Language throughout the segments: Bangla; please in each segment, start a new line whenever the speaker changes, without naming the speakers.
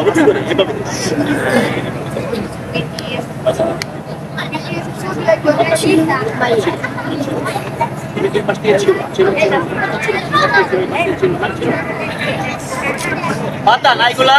নাও উঁচু করে এভাবে আচ্ছা তুমি দুই পাশ দিয়ে ছিল ছিল পাতা নাইগুলা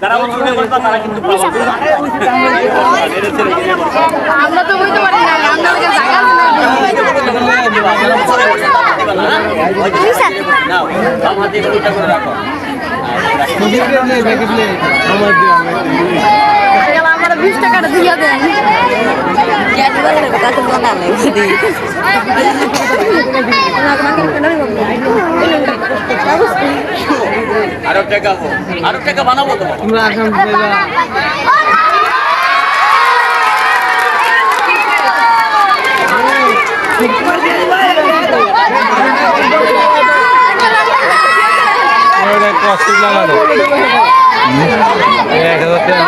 যারা উঠে বসবা তারা কিন্তু।
আমরা তো বুঝতে পারি না আমরা। আমার বিশ টাকাটা দিয়ে দেন
আরও টাকা হোক আরও টাকা বানাবো তো
কষ্ট লাগানো এক হাজার টাকা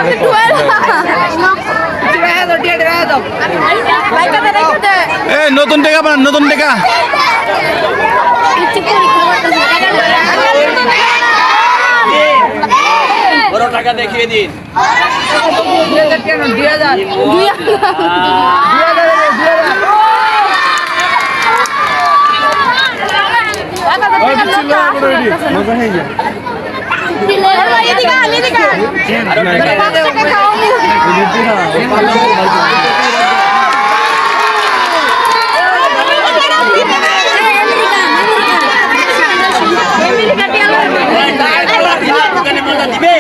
করে কষ্ট এ নতুন টাকা। নতুন টাকা
টাকা দেখিয়ে দিন টাকা দোকানে মজা দিবে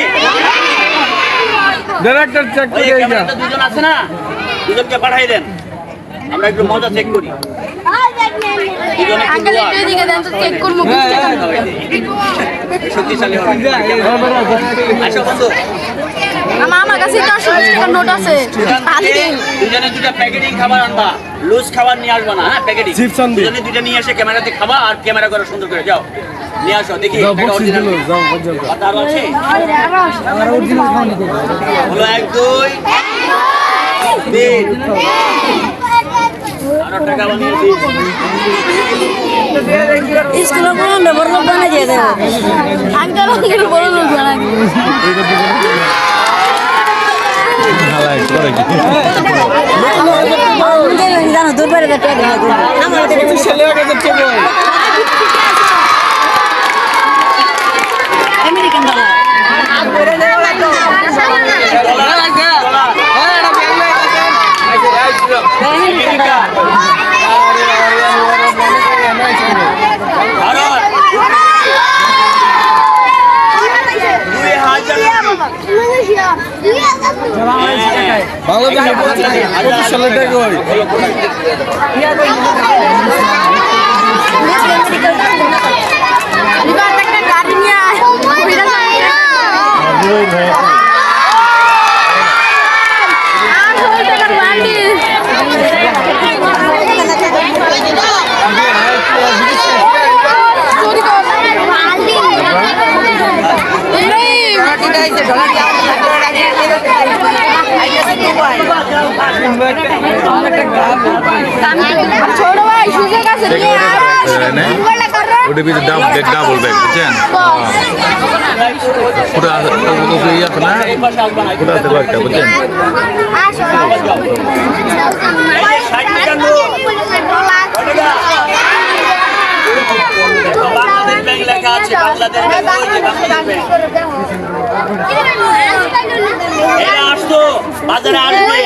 ডাইরেক্টর চেক
ওই ক্যামেরাতে দুজন আছে না? দুজনকে পাঠাই দেন। আমরা একটু মজা চেক করি।
আমার আমার কাছে তো নোট আছে।
দুজনে দুটা প্যাকেটিং খাবার আনবা। লুজ খাবার নিয়ে আসবা না হ্যাঁ প্যাকেটিং।
Chips আনবি।
দুজনে দুটা নিয়ে এসে ক্যামেরাতে খাবা আর ক্যামেরা করে সুন্দর করে যাও নিয়ে আসো দেখি original। কথা আরও আছে? আরও টাকা বানিয়ে
বড় লোক দিয়ে দেবো
আঙ্কেল আঙ্কেল বড় লোক
জানো দূর বাইরে যেতে আমাদের আমেরিকান ডলার
আমেরিকা ভারত দুই হাজার
বাংলাদেশে পঁচিশ সালের টাকা হয়
এবার একটা গাড়ি নিয়ে আয় ওইটা না আট টাকার বান্ডিল চুরি কর এই ছোট ভাই সুযোগ আছে নিয়ে আয়
ওটা পিছনে ডাব ব্যাগ ডাবল ব্যাগ বুঝছেন আছে ওকে ইয়ে বুঝছেন
বাংলাদেশ লেখা আছে ওই যে বাংলাদেশ ব্যাংক এরা আসতো বাজারে আসবে।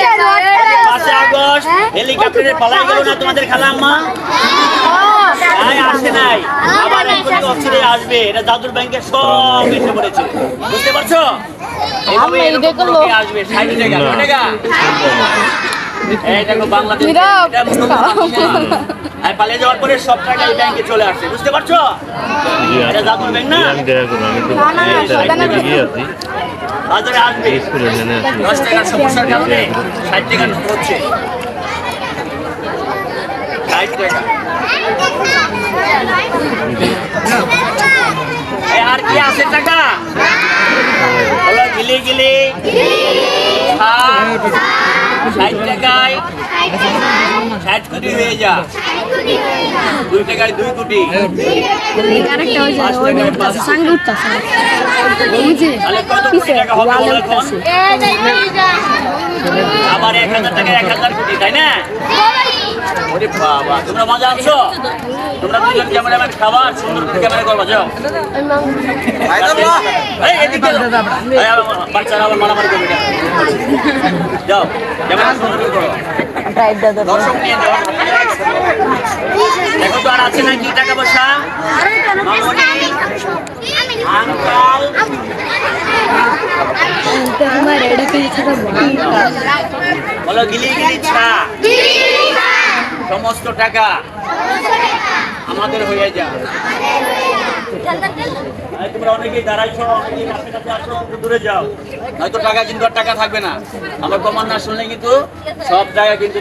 পাঁচই আগস্ট হেলিকপ্টারে পালাই গেল না তোমাদের খালা আম্মা? নাই আসে নাই। আবার এখন অচিরে আসবে। এটা জাদুর ব্যাংকে সব এসে পড়েছে। বুঝতে পারছ? আসবে ষাট টাকা টাকা? এই দেখো বাংলাদেশ। আর পালিয়ে যাওয়ার পরে সব টাকা এই ব্যাংকে চলে আসে। বুঝতে পারছ? এটা জাদুর ব্যাংক না?
আমি দেখা করব আমি তো
আর কি আছে টাকা হলো গিলি গিলি। ষাট টাকায় ষাট কোটি হয়ে যা। দুই টাকায় দুই কোটি। আবার এক হাজার টাকা এক হাজার কোটি তাই না? ওরে বাবা তোমরা মজা আছো তোমরা দুজন ক্যামেরাম্যান খাবার সুন্দর করে ক্যামেরা করবা যাও। এই, এদিকে যাও। এই, আবার বাচ্চারা আবার মারামারি করবে যাও। ক্যামেরা সুন্দর করে করো। দর্শক নিয়ে যাও দেখো তো আর আছে নাকি টাকা পয়সা? আঙ্কাল। বলো গিলি গিলি ছা। সমস্ত টাকা আমাদের হয়ে যা এই তোমরা অনেকেই দাঁড়াইছো দূরে যাও। হয়তো টাকা কিন্তু আর টাকা থাকবে না। আমার কমান না শুনলে কিন্তু সব জায়গা কিন্তু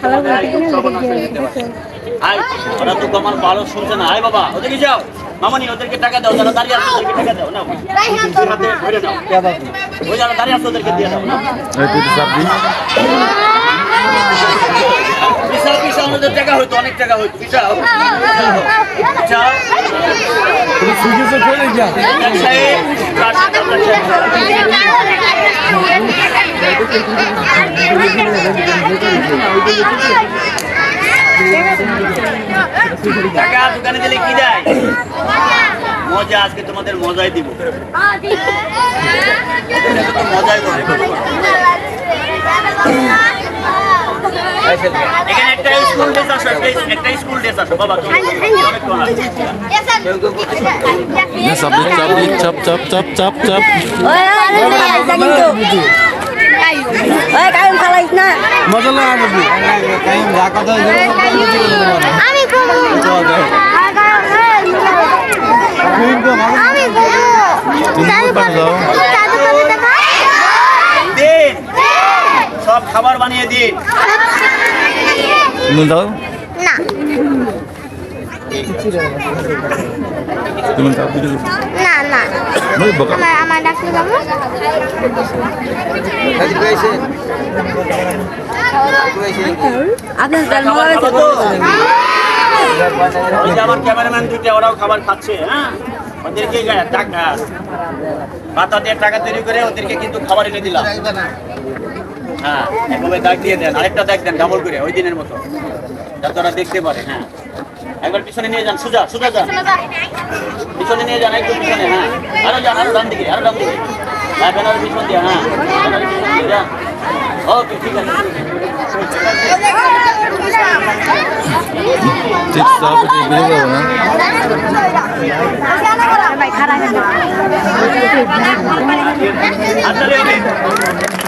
আয়, ওরা তো না। আয় বাবা ওদিকে যাও। মামানি, ওদেরকে টাকা দাও দাঁড়িয়ে ওদেরকে টাকা দাও, নাও। দাঁড়িয়ে ওদেরকে দিয়ে দাও, নাও। বিশাল বিশাল আমাদের টাকা হইতো অনেক টাকা হইতো বিশাল। চার টাকা দোকানে দিলে কি দেয়? মজা আজকে তোমাদের মজাই দিব। মজাই করে এখানে একটা স্কুল ড্রেস আসো একটা স্কুল ড্রেস আসো বাবা।
চাপ চাপ চাপ চাপ চাপ চাপ
আমি আমি
তুমি পাঠাও দাও
দিন সব খাবার বানিয়ে দিন।
তুমি দাও।
না।
তুমি দিলে
না না।
ওই বকা।
আমার আমার ডাক্তার বাবু।
আপনার জন্ম হয়েছে
তো? আমার ক্যামেরাম্যান দুইটা ওরাও খাবার খাচ্ছে হ্যাঁ? ওদেরকে টাকা পাতা দিয়ে টাকা তৈরি করে ওদেরকে কিন্তু খাবার এনে দিলাম। হ্যাঁ এভাবে দাগ দিয়ে দেন আরেকটা দাগ দেন ডাবল করে ওই দিনের মতো। যাতে ওরা দেখতে পারে হ্যাঁ। একবার পিছনে নিয়ে যান সুজা সুজা যান। পিছনে নিয়ে যান একটু পিছনে হ্যাঁ। আরও যান আরও ডান দিকে আরও ডান দিকে। হ্যাঁ ব্যানার পিছন দিয়ে হ্যাঁ। ব্যানারের পিছন দিয়ে যান। ওকে ঠিক আছে
না।
হবে।